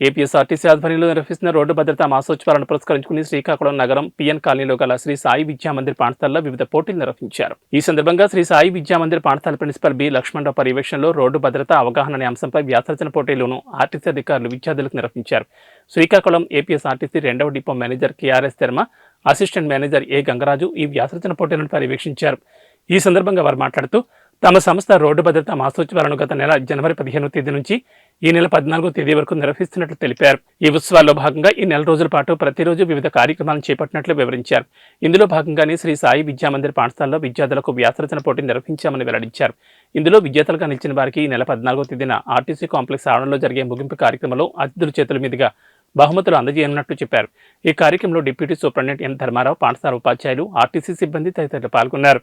APSRTC ఆధ్వర్యంలో నిర్వహిస్తున్న road భద్రతా మాసోత్సవాలను పురస్కరించుకుని శ్రీకాకుళం నగరం పిఎన్ కాలనీలో గల శ్రీ సాయి విద్యామందిర్ పాఠశాలలో వివిధ పోటీలు నిర్వహించారు. ఈ సందర్భంగా శ్రీ సాయి విద్యామందిర్ పాఠశాల ప్రిన్సిపల్ బి లక్ష్మణరావు పర్యవేక్షణలో రోడ్డు భద్రతా అవగాహన అనే అంశంపై వ్యాసరచన పోటీలను ఆర్టీసీ అధికారులు విద్యార్థులకు నిర్వహించారు. శ్రీకాకుళం ఏపీఎస్ఆర్టీసీ రెండవ depot manager KRS Sharma assistant manager A Gangaraju ఈ వ్యాసరచన పోటీలను పర్యవేక్షించారు. ఈ సందర్భంగా వారు మాట్లాడుతూ తమ సంస్థ రోడ్డు భద్రత మాసోత్సవాలను గత నెల జనవరి పదిహేను తేదీ నుంచి ఈ నెల పద్నాలుగో తేదీ వరకు నిర్వహిస్తున్నట్లు తెలిపారు. ఈ ఉత్సవాల్లో భాగంగా ఈ నెల రోజుల పాటు ప్రతిరోజు వివిధ కార్యక్రమాలను చేపట్టినట్లు వివరించారు. ఇందులో భాగంగానే శ్రీ సాయి విద్యామందిర్ పాఠశాలలో విద్యార్థులకు వ్యాసరచన పోటీ నిర్వహించామని వెల్లడించారు. ఇందులో విజేతలుగా నిలిచిన వారికి ఈ నెల పద్నాలుగో తేదీన ఆర్టీసీ కాంప్లెక్స్ ఆవరణలో జరిగే ముగింపు కార్యక్రమంలో అతిథుల చేతుల మీదుగా బహుమతులు అందజేయనున్నట్లు చెప్పారు. ఈ కార్యక్రమంలో డిప్యూటీ సూపరింటెండెంట్ ఎన్ ధర్మారావు పాఠశాల ఉపాధ్యాయులు ఆర్టీసీ సిబ్బంది తదితరులు పాల్గొన్నారు.